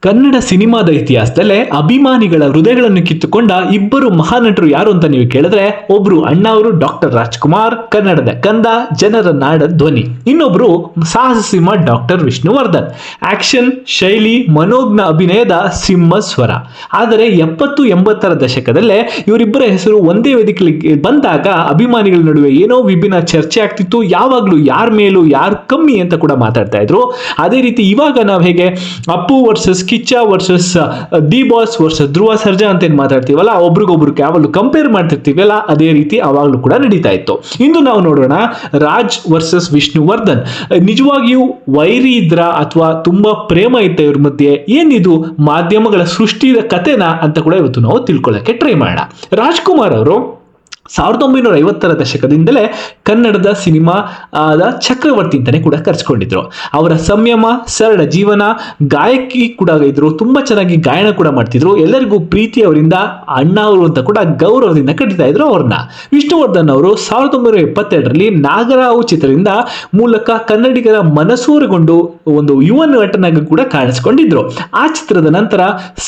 ಕನ್ನಡ ಸಿನಿಮಾದ ಇತಿಹಾಸದಲ್ಲೇ ಅಭಿಮಾನಿಗಳ ಹೃದಯಗಳನ್ನು ಕಿತ್ತುಕೊಂಡ ಇಬ್ಬರು ಮಹಾನಟರು ಯಾರು ಅಂತ ನೀವು ಕೇಳಿದ್ರೆ ಒಬ್ರು ಅಣ್ಣ ಅವರು ಡಾಕ್ಟರ್ ರಾಜ್ಕುಮಾರ್, ಕನ್ನಡದ ಕಂದ, ಜನರ ನಾಡ ಧ್ವನಿ. ಇನ್ನೊಬ್ರು ಸಾಹಸ ಸಿಂಹ ಡಾಕ್ಟರ್ ವಿಷ್ಣುವರ್ಧನ್. ಆಕ್ಷನ್, ಶೈಲಿ, ಮನೋಜ್ಞ ಅಭಿನಯದ ಸಿಂಹ ಸ್ವರ. ಆದರೆ ಎಪ್ಪತ್ತು ಎಂಬತ್ತರ ದಶಕದಲ್ಲೇ ಇವರಿಬ್ಬರ ಹೆಸರು ಒಂದೇ ವೇದಿಕೆಗೆ ಬಂದಾಗ ಅಭಿಮಾನಿಗಳ ನಡುವೆ ಏನೋ ವಿಭಿನ್ನ ಚರ್ಚೆ ಆಗ್ತಿತ್ತು. ಯಾವಾಗಲೂ ಯಾರ ಮೇಲೂ ಯಾರು ಕಮ್ಮಿ ಅಂತ ಕೂಡ ಮಾತಾಡ್ತಾ ಇದ್ರು. ಅದೇ ರೀತಿ ಇವಾಗ ನಾವು ಹೇಗೆ Appu versus Kichcha versus the boss versus Dhruva Sarja ಅಂತ ಏನು ಮಾತಾಡ್ತೀವಲ್ಲ, ಒಬ್ರಿಗೊಬ್ರು ಯಾವಾಗಲೂ ಕಂಪೇರ್ ಮಾಡ್ತಿರ್ತೀವಲ್ಲ, ಅದೇ ರೀತಿ ಅವಾಗಲೂ ಕೂಡ ನಡೀತಾ ಇತ್ತು. ಇಂದು ನಾವು ನೋಡೋಣ ರಾಜ್ ವರ್ಸಸ್ ವಿಷ್ಣುವರ್ಧನ್. ನಿಜವಾಗಿಯೂ ವೈರಿ ಇದ್ರ ಅಥವಾ ತುಂಬಾ ಪ್ರೇಮ ಇತ್ತ ಇವ್ರ ಮಧ್ಯೆ ಏನಿದು ಮಾಧ್ಯಮಗಳ ಸೃಷ್ಟಿದ ಕಥೆನಾ ಅಂತ ಕೂಡ ಇವತ್ತು ನಾವು ತಿಳ್ಕೊಳ್ಳೋಕೆ ಟ್ರೈ ಮಾಡೋಣ. ರಾಜ್ಕುಮಾರ್ ಅವರು ಸಾವಿರದ ಒಂಬೈನೂರ ಐವತ್ತರ ದಶಕದಿಂದಲೇ ಕನ್ನಡದ ಸಿನಿಮಾ ಆದ ಚಕ್ರವರ್ತಿ ಅಂತಲೇ ಕೂಡ ಕರೆಸ್ಕೊಂಡಿದ್ರು. ಅವರ ಸಂಯಮ, ಸರಳ ಜೀವನ, ಗಾಯಕಿ ಕೂಡ ಇದ್ರು, ತುಂಬಾ ಚೆನ್ನಾಗಿ ಗಾಯನ ಕೂಡ ಮಾಡ್ತಿದ್ರು. ಎಲ್ಲರಿಗೂ ಪ್ರೀತಿ ಅವರಿಂದ, ಅಣ್ಣ ಅವರು ಅಂತ ಕೂಡ ಗೌರವದಿಂದ ಕರೀತಾ ಇದ್ರು ಅವ್ರನ್ನ. ವಿಷ್ಣುವರ್ಧನ್ ಅವರು ಸಾವಿರದ ಒಂಬೈನೂರ ಎಪ್ಪತ್ತೆರಡರಲ್ಲಿ ನಾಗರಾವು ಚಿತ್ರದಿಂದ ಮೂಲಕ ಕನ್ನಡಿಗರ ಮನಸೂರೆಗೊಂಡು ಒಂದು ಯುವ ನಟನಾಗಿ ಕೂಡ ಕಾಣಿಸಿಕೊಂಡಿದ್ರು. ಆ ಚಿತ್ರದ ನಂತರ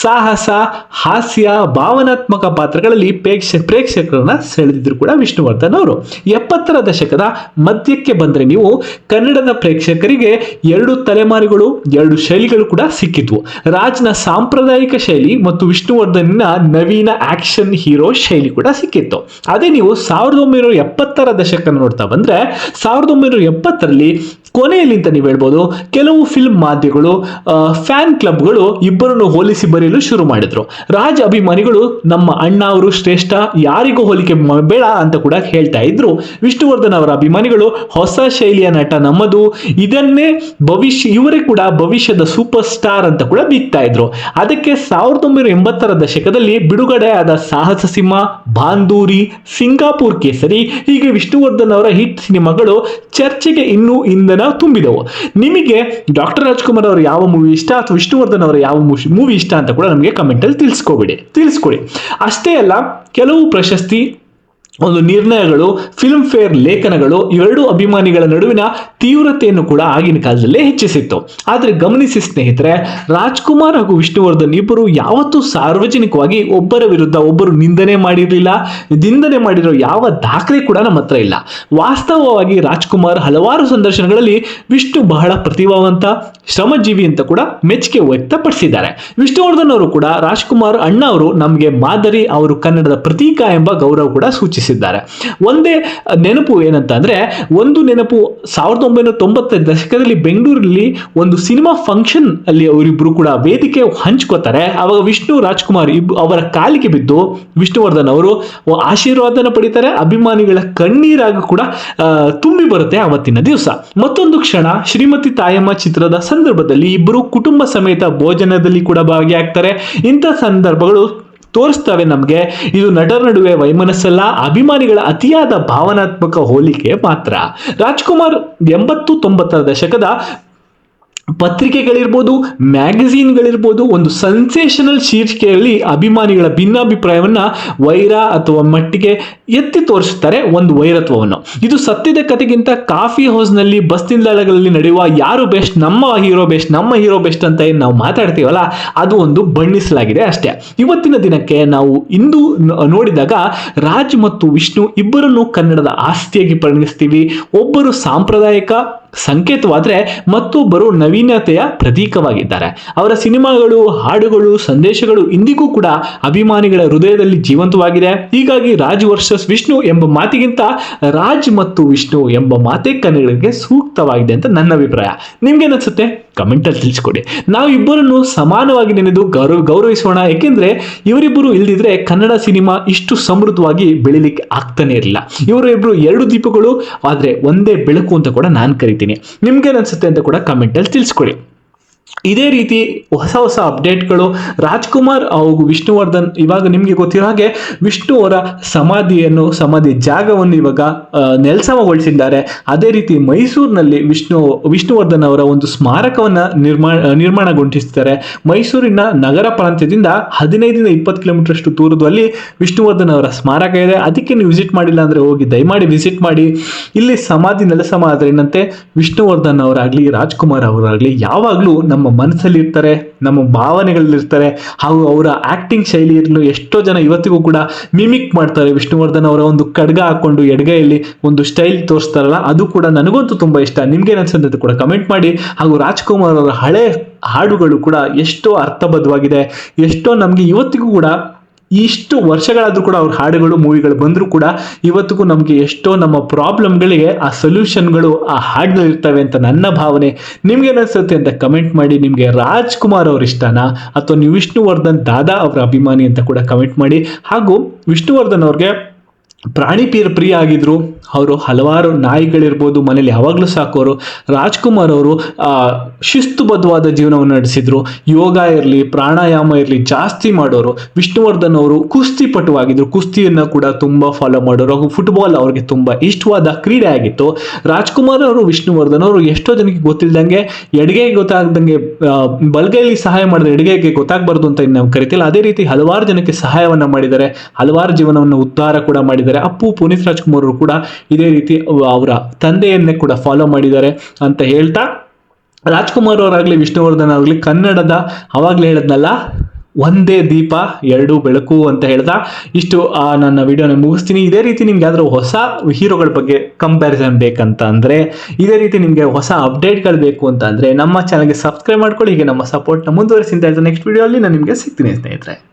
ಸಾಹಸ, ಹಾಸ್ಯ, ಭಾವನಾತ್ಮಕ ಪಾತ್ರಗಳಲ್ಲಿ ಪ್ರೇಕ್ಷ ಪ್ರೇಕ್ಷಕರನ್ನ ಸೆಳೆದಿದ್ರು ಕೂಡ ವಿಷ್ಣುವರ್ಧನ್ ಅವರು. ಎಪ್ಪತ್ತರ ದಶಕದ ಮಧ್ಯಕ್ಕೆ ಬಂದ್ರೆ ನೀವು ಕನ್ನಡದ ಪ್ರೇಕ್ಷಕರಿಗೆ ಎರಡು ತಲೆಮಾರುಗಳು, ಎರಡು ಶೈಲಿಗಳು ಕೂಡ ಸಿಕ್ಕಿದ್ವು. ರಾಜ್ನ ಸಾಂಪ್ರದಾಯಿಕ ಶೈಲಿ ಮತ್ತು ವಿಷ್ಣುವರ್ಧನ್ನ ನವೀನ ಆಕ್ಷನ್ ಹೀರೋ ಶೈಲಿ ಕೂಡ ಸಿಕ್ಕಿತ್ತು. ಅದೇ ನೀವು ಸಾವಿರದ ಒಂಬೈನೂರ ಎಪ್ಪತ್ತರ ದಶಕ ನೋಡ್ತಾ ಬಂದ್ರೆ, ಸಾವಿರದ ಒಂಬೈನೂರ ಎಪ್ಪತ್ತರಲ್ಲಿ ಕೊನೆಯಲ್ಲಿ ಅಂತ ನೀವು ಹೇಳ್ಬೋದು, ಕೆಲವು ಫಿಲ್ಮ್ ಮಾಧ್ಯಮಗಳು ಫ್ಯಾನ್ ಕ್ಲಬ್ಗಳು ಇಬ್ಬರನ್ನು ಹೋಲಿಸಿ ಬರೆಯಲು ಶುರು ಮಾಡಿದ್ರು. ರಾಜ್ ಅಭಿಮಾನಿಗಳು, ನಮ್ಮ ಅಣ್ಣ ಅವರು ಶ್ರೇಷ್ಠ, ಯಾರಿಗೂ ಹೋಲಿಕೆ ಬೇಡ ಅಂತ ಕೂಡ ಹೇಳ್ತಾ ಇದ್ರು. ವಿಷ್ಣುವರ್ಧನ್ ಅವರ ಅಭಿಮಾನಿಗಳು, ಹೊಸ ಶೈಲಿಯ ನಟ ನಮ್ಮದು, ಇದನ್ನೇ ಭವಿಷ್ಯ, ಇವರೇ ಕೂಡ ಭವಿಷ್ಯದ ಸೂಪರ್ ಸ್ಟಾರ್ ಅಂತ ಕೂಡ ಬಿಗ್ತಾ ಇದ್ರು. ಅದಕ್ಕೆ ಸಾವಿರದ ಒಂಬೈನೂರ ಎಂಬತ್ತರ ದಶಕದಲ್ಲಿ ಬಿಡುಗಡೆ ಆದ ಸಾಹಸ ಸಿಂಹ ಬಾಂದೂರಿ ಸಿಂಗಾಪುರ್ ಕೇಸರಿ, ಹೀಗೆ ವಿಷ್ಣುವರ್ಧನ್ ಅವರ ಹಿಟ್ ಸಿನಿಮಾಗಳು ಚರ್ಚೆಗೆ ಇನ್ನೂ ಇಂಧನ ತುಂಬಿದವು. ನಿಮಗೆ ಡಾಕ್ಟರ್ ರಾಜ್ಕುಮಾರ್ ಅವರ ಯಾವ ಮೂವಿ ಇಷ್ಟ ಅಥವಾ ವಿಷ್ಣುವರ್ಧನ್ ಅವರ ಯಾವ ಮೂವಿ ಇಷ್ಟ ಅಂತ ಕೂಡ ನಮಗೆ ಕಮೆಂಟಲ್ಲಿ ತಿಳಿಸ್ಕೊಬಿಡಿ. ತಿಳಿಸ್ಕೊಡಿ. ಅಷ್ಟೇ ಅಲ್ಲ, ಕೆಲವು ಪ್ರಶಸ್ತಿ ಒಂದು ನಿರ್ಣಯಗಳು ಫಿಲ್ಮ್ ಫೇರ್ ಲೇಖನಗಳು ಇವೆರಡು ಅಭಿಮಾನಿಗಳ ನಡುವಿನ ತೀವ್ರತೆಯನ್ನು ಕೂಡ ಆಗಿನ ಕಾಲದಲ್ಲೇ ಹೆಚ್ಚಿಸಿತ್ತು. ಆದರೆ ಗಮನಿಸಿ ಸ್ನೇಹಿತರೆ, ರಾಜ್ಕುಮಾರ್ ಹಾಗೂ ವಿಷ್ಣುವರ್ಧನ್ ಇಬ್ಬರು ಯಾವತ್ತೂ ಸಾರ್ವಜನಿಕವಾಗಿ ಒಬ್ಬರ ವಿರುದ್ಧ ಒಬ್ಬರು ನಿಂದನೆ ಮಾಡಿರಲಿಲ್ಲ, ನಿಂದನೆ ಮಾಡಿರೋ ಯಾವ ದಾಖಲೆ ಕೂಡ ನಮ್ಮ ಹತ್ರ ಇಲ್ಲ. ವಾಸ್ತವವಾಗಿ ರಾಜ್ಕುಮಾರ್ ಹಲವಾರು ಸಂದರ್ಶನಗಳಲ್ಲಿ ವಿಷ್ಣು ಬಹಳ ಪ್ರತಿಭಾವಂತ, ಶ್ರಮಜೀವಿ ಅಂತ ಕೂಡ ಮೆಚ್ಚುಗೆ ವ್ಯಕ್ತಪಡಿಸಿದ್ದಾರೆ. ವಿಷ್ಣುವರ್ಧನ್ ಅವರು ಕೂಡ, ರಾಜ್ಕುಮಾರ್ ಅಣ್ಣ ಅವರು ನಮಗೆ ಮಾದರಿ, ಅವರು ಕನ್ನಡದ ಪ್ರತೀಕ ಎಂಬ ಗೌರವ ಕೂಡ ಸೂಚಿಸಿದ್ದಾರೆ. ಒಂದೇ ನೆನಪು ಏನಂತ ಅಂದ್ರೆ ಒಂದು ನೆನಪು ಸಾವಿರದ ಒಂಬೈನೂರ ತೊಂಬತ್ತ ದಶಕದಲ್ಲಿ ಬೆಂಗಳೂರಲ್ಲಿ ಒಂದು ಸಿನಿಮಾ ಫಂಕ್ಷನ್ ಅಲ್ಲಿ ಅವರಿಬ್ರು ಕೂಡ ವೇದಿಕೆ ಹಂಚ್ಕೋತಾರೆ. ಆವಾಗ ವಿಷ್ಣು, ರಾಜ್ಕುಮಾರ್ ಅವರ ಕಾಲಿಗೆ ಬಿದ್ದು ವಿಷ್ಣುವರ್ಧನ್ ಅವರು ಆಶೀರ್ವಾದನ ಪಡಿತಾರೆ, ಅಭಿಮಾನಿಗಳ ಕಣ್ಣೀರಾಗ ಕೂಡ ತುಂಬಿ ಬರುತ್ತೆ ಅವತ್ತಿನ ದಿವಸ. ಮತ್ತೊಂದು ಕ್ಷಣ, ಶ್ರೀಮತಿ ತಾಯಮ್ಮ ಚಿತ್ರದ ಸಂದರ್ಭದಲ್ಲಿ ಇಬ್ಬರು ಕುಟುಂಬ ಸಮೇತ ಭೋಜನದಲ್ಲಿ ಕೂಡ ಭಾಗಿಯಾಗ್ತಾರೆ. ಇಂಥ ಸಂದರ್ಭಗಳು ತೋರಿಸ್ತವೆ ನಮಗೆ. ಇದು ನಟರ ನಡುವೆ ವೈಮನಸ್ಸಲ್ಲ, ಅಭಿಮಾನಿಗಳ ಅತಿಯಾದ ಭಾವನಾತ್ಮಕ ಹೋಲಿಕೆ ಮಾತ್ರ. ರಾಜ್ಕುಮಾರ್ ಎಂಬತ್ತು ತೊಂಬತ್ತರ ದಶಕದ ಪತ್ರಿಕೆಗಳಿರ್ಬೋದು ಮ್ಯಾಗಝೀನ್ಗಳಿರ್ಬೋದು ಒಂದು ಸೆನ್ಸೇಷನಲ್ ಶೀರ್ಷಿಕೆಯಲ್ಲಿ ಅಭಿಮಾನಿಗಳ ಭಿನ್ನಾಭಿಪ್ರಾಯವನ್ನ ವೈರ ಅಥವಾ ಮಟ್ಟಿಗೆ ಎತ್ತಿ ತೋರಿಸುತ್ತಾರೆ ಒಂದು ವೈರತ್ವವನ್ನು. ಇದು ಸತ್ಯದ ಕಥೆಗಿಂತ ಕಾಫಿ ಹೌಸ್ನಲ್ಲಿ ಬಸ್ ನಿಲ್ದಾಣಗಳಲ್ಲಿ ನಡೆಯುವ ಯಾರು ಬೆಸ್ಟ್, ನಮ್ಮ ಹೀರೋ ಬೆಸ್ಟ್, ನಮ್ಮ ಹೀರೋ ಬೆಸ್ಟ್ ಅಂತ ಏನು ನಾವು ಮಾತಾಡ್ತೀವಲ್ಲ, ಅದು ಒಂದು ಬಣ್ಣಿಸಲಾಗಿದೆ ಅಷ್ಟೇ. ಇವತ್ತಿನ ದಿನಕ್ಕೆ ನಾವು ಇಂದು ನೋಡಿದಾಗ ರಾಜ್ ಮತ್ತು ವಿಷ್ಣು ಇಬ್ಬರನ್ನು ಕನ್ನಡದ ಆಸ್ತಿಯಾಗಿ ಪರಿಗಣಿಸ್ತೀವಿ ಒಬ್ಬರು ಸಾಂಪ್ರದಾಯಿಕ ಸಂಕೇತವಾದ್ರೆ ಮತ್ತೊಬ್ಬರು ನವೀನತೆಯ ಪ್ರತೀಕವಾಗಿದ್ದಾರೆ. ಅವರ ಸಿನಿಮಾಗಳು, ಹಾಡುಗಳು, ಸಂದೇಶಗಳು ಇಂದಿಗೂ ಕೂಡ ಅಭಿಮಾನಿಗಳ ಹೃದಯದಲ್ಲಿ ಜೀವಂತವಾಗಿದೆ. ಹೀಗಾಗಿ ರಾಜ್ ವರ್ಷಸ್ ವಿಷ್ಣು ಎಂಬ ಮಾತಿಗಿಂತ ರಾಜ್ ಮತ್ತು ವಿಷ್ಣು ಎಂಬ ಮಾತೇ ಕನ್ನಡಿಗರಿಗೆ ಸೂಕ್ತವಾಗಿದೆ ಅಂತ ನನ್ನ ಅಭಿಪ್ರಾಯ. ನಿಮ್ಗೇನನ್ಸುತ್ತೆ ಕಮೆಂಟ್ ಅಲ್ಲಿ ತಿಳಿಸ್ಕೊಡಿ. ನಾವು ಇಬ್ಬರನ್ನು ಸಮಾನವಾಗಿ ನೆನೆದು ಗೌರವ, ಗೌರವಿಸೋಣ. ಏಕೆಂದರೆ ಇವರಿಬ್ಬರು ಇಲ್ದಿದ್ರೆ ಕನ್ನಡ ಸಿನಿಮಾ ಇಷ್ಟು ಸಮೃದ್ಧವಾಗಿ ಬೆಳಿಲಿಕ್ಕೆ ಆಗ್ತಾನೆ ಇರಲಿಲ್ಲ. ಇವರು ಇಬ್ರು ಎರಡು ದೀಪಗಳು, ಆದರೆ ಒಂದೇ ಬೆಳಕು ಅಂತ ಕೂಡ ನಾನು ಕರಿತೀನಿ. ನಿಮ್ಗೇನನ್ಸುತ್ತೆ ಅಂತ ಕೂಡ ಕಮೆಂಟಲ್ಲಿ ತಿಳಿಸ್ಕೊಡಿ. ಇದೇ ರೀತಿ ಹೊಸ ಹೊಸ ಅಪ್ಡೇಟ್ಗಳು. ರಾಜ್ಕುಮಾರ್ ಹಾಗೂ ವಿಷ್ಣುವರ್ಧನ್ ಇವಾಗ ನಿಮಗೆ ಗೊತ್ತಿರೋ ಹಾಗೆ ವಿಷ್ಣು ಅವರ ಸಮಾಧಿಯನ್ನು, ಸಮಾಧಿ ಜಾಗವನ್ನು ಇವಾಗ ನೆಲಸಮಗೊಳಿಸಿದ್ದಾರೆ. ಅದೇ ರೀತಿ ಮೈಸೂರಿನಲ್ಲಿ ವಿಷ್ಣು, ವಿಷ್ಣುವರ್ಧನ್ ಅವರ ಒಂದು ಸ್ಮಾರಕವನ್ನು ನಿರ್ಮಾಣ ನಿರ್ಮಾಣಗೊಂಡಿಸ್ತಾರೆ ಮೈಸೂರಿನ ನಗರ ಪ್ರಾಂತ್ಯದಿಂದ ಹದಿನೈದರಿಂದ ಇಪ್ಪತ್ತು ಕಿಲೋಮೀಟರ್ ಅಷ್ಟು ದೂರದಲ್ಲಿ ವಿಷ್ಣುವರ್ಧನ್ ಅವರ ಸ್ಮಾರಕ ಇದೆ. ಅದಕ್ಕೆ ನೀವು ವಿಸಿಟ್ ಮಾಡಿಲ್ಲ ಅಂದರೆ ಹೋಗಿ ದಯಮಾಡಿ ವಿಸಿಟ್ ಮಾಡಿ. ಇಲ್ಲಿ ಸಮಾಧಿ ನೆಲಸಮ ಆದ್ರೆ ಏನಂತೆ ವಿಷ್ಣುವರ್ಧನ್ ಅವರಾಗಲಿ, ರಾಜ್ಕುಮಾರ್ ಅವರಾಗಲಿ ಯಾವಾಗಲೂ ನಮ್ಮ ಮನಸ್ಸಲ್ಲಿ ಇರ್ತಾರೆ ನಮ್ಮ ಭಾವನೆಗಳಲ್ಲಿರ್ತಾರೆ, ಹಾಗೂ ಅವರ ಆಕ್ಟಿಂಗ್ ಶೈಲಿಯನ್ನು ಎಷ್ಟೋ ಜನ ಇವತ್ತಿಗೂ ಕೂಡ ಮಿಮಿಕ್ ಮಾಡ್ತಾರೆ. ವಿಷ್ಣುವರ್ಧನ್ ಅವರ ಒಂದು ಖಡ್ಗ ಹಾಕೊಂಡು ಎಡಗೈಯಲ್ಲಿ ಒಂದು ಸ್ಟೈಲ್ ತೋರಿಸ್ತಾರಲ್ಲ, ಅದು ಕೂಡ ನನಗಂತೂ ತುಂಬ ಇಷ್ಟ. ನಿಮ್ಗೆ ಅನ್ಸಂತ ಕೂಡ ಕಮೆಂಟ್ ಮಾಡಿ. ಹಾಗೂ ರಾಜ್ಕುಮಾರ್ ಅವರ ಹಳೆ ಹಾಡುಗಳು ಕೂಡ ಎಷ್ಟೋ ಅರ್ಥಬದ್ಧವಾಗಿದೆ. ಎಷ್ಟೋ ನಮಗೆ ಇವತ್ತಿಗೂ ಕೂಡ ಇಷ್ಟು ವರ್ಷಗಳಾದರೂ ಕೂಡ ಅವ್ರ ಹಾಡುಗಳು, ಮೂವಿಗಳು ಬಂದರೂ ಕೂಡ ಇವತ್ತಿಗೂ ನಮಗೆ ಎಷ್ಟೋ ನಮ್ಮ ಪ್ರಾಬ್ಲಮ್ಗಳಿಗೆ ಆ ಸೊಲ್ಯೂಷನ್ಗಳು ಆ ಹಾಡಿನಲ್ಲಿ ಇರ್ತವೆ ಅಂತ ನನ್ನ ಭಾವನೆ. ನಿಮ್ಗೆ ಅನಿಸುತ್ತೆ ಅಂತ ಕಮೆಂಟ್ ಮಾಡಿ. ನಿಮಗೆ ರಾಜ್ಕುಮಾರ್ ಅವ್ರ ಇಷ್ಟನಾ? ಅಥವಾ ನೀವು ವಿಷ್ಣುವರ್ಧನ್ ದಾದಾ ಅವರ ಅಭಿಮಾನಿ ಅಂತ ಕೂಡ ಕಮೆಂಟ್ ಮಾಡಿ. ಹಾಗೂ ವಿಷ್ಣುವರ್ಧನ್ ಅವ್ರಿಗೆ ಪ್ರಾಣಿ ಪ್ರಿಯ ಆಗಿದ್ರು. ಅವರು ಹಲವಾರು ನಾಯಿಗಳಿರ್ಬೋದು ಮನೇಲಿ ಯಾವಾಗಲೂ ಸಾಕೋರು, ರಾಜ್ಕುಮಾರ್ ಅವರು ಶಿಸ್ತುಬದ್ಧವಾದ ಜೀವನವನ್ನು ನಡೆಸಿದ್ರು. ಯೋಗ ಇರಲಿ, ಪ್ರಾಣಾಯಾಮ ಇರಲಿ, ಜಾಸ್ತಿ ಮಾಡೋರು. ವಿಷ್ಣುವರ್ಧನ್ ಅವರು ಕುಸ್ತಿ ಪಟುವಾಗಿದ್ರು. ಕುಸ್ತಿಯನ್ನು ಕೂಡ ತುಂಬ ಫಾಲೋ ಮಾಡೋರು. ಹಾಗೂ ಫುಟ್ಬಾಲ್ ಅವ್ರಿಗೆ ತುಂಬ ಇಷ್ಟವಾದ ಕ್ರೀಡೆ ಆಗಿತ್ತು. ರಾಜ್ಕುಮಾರ್ ಅವರು, ವಿಷ್ಣುವರ್ಧನ್ ಅವರು ಎಷ್ಟೋ ಜನಕ್ಕೆ ಗೊತ್ತಿಲ್ದಂಗೆ ಎಡಗೈ ಗೊತ್ತಾಗ್ದಂಗೆ ಬಲಗೈಲಿ ಸಹಾಯ ಮಾಡಿದ್ರೆ ಎಡಗೈಗೆ ಗೊತ್ತಾಗಬಾರ್ದು ಅಂತ ನಾವು ಕರಿತಿಲ್ಲ. ಅದೇ ರೀತಿ ಹಲವಾರು ಜನಕ್ಕೆ ಸಹಾಯವನ್ನು ಮಾಡಿದ್ದಾರೆ. ಹಲವಾರು ಜೀವನವನ್ನು ಉದ್ಧಾರ ಕೂಡ ಮಾಡಿದ್ದಾರೆ. ಅಪ್ಪು ಪುನೀತ್ ರಾಜ್ಕುಮಾರ್ ಅವರು ಕೂಡ ಇದೇ ರೀತಿ ಅವರ ತಂದೆಯನ್ನೇ ಕೂಡ ಫಾಲೋ ಮಾಡಿದ್ದಾರೆ ಅಂತ ಹೇಳ್ತಾ, ರಾಜ್ಕುಮಾರ್ ಅವರಾಗ್ಲಿ, ವಿಷ್ಣುವರ್ಧನ್ ಆಗಲಿ, ಕನ್ನಡದ ಅವಾಗಲೇ ಹೇಳದ್ನಲ್ಲ, ಒಂದೇ ದೀಪ, ಎರಡು ಬೆಳಕು ಅಂತ ಹೇಳ್ದ ಇಷ್ಟು, ಆ, ನನ್ನ ವಿಡಿಯೋನ ಮುಗಿಸ್ತೀನಿ. ಇದೇ ರೀತಿ ನಿಮ್ಗೆ ಯಾವ್ದಾದ್ರು ಹೊಸ ಹೀರೋಗಳ ಬಗ್ಗೆ ಕಂಪ್ಯಾರಿಸನ್ ಬೇಕಂತ ಅಂದ್ರೆ, ಇದೇ ರೀತಿ ನಿಮಗೆ ಹೊಸ ಅಪ್ಡೇಟ್ಗಳು ಬೇಕು ಅಂತ ಅಂದ್ರೆ, ನಮ್ಮ ಚಾನಲ್ಗೆ ಸಬ್ಸ್ಕ್ರೈಬ್ ಮಾಡ್ಕೊಳ್ಳಿ. ಹೀಗೆ ನಮ್ಮ ಸಪೋರ್ಟ್ನ ಮುಂದುವರಿಸಿ ಅಂತ ಹೇಳ್ತಾ ನೆಕ್ಸ್ಟ್ ವಿಡಿಯೋ ಅಲ್ಲಿ ನಾನು ನಿಮಗೆ ಸಿಗ್ತೀನಿ ಸ್ನೇಹಿತರೆ.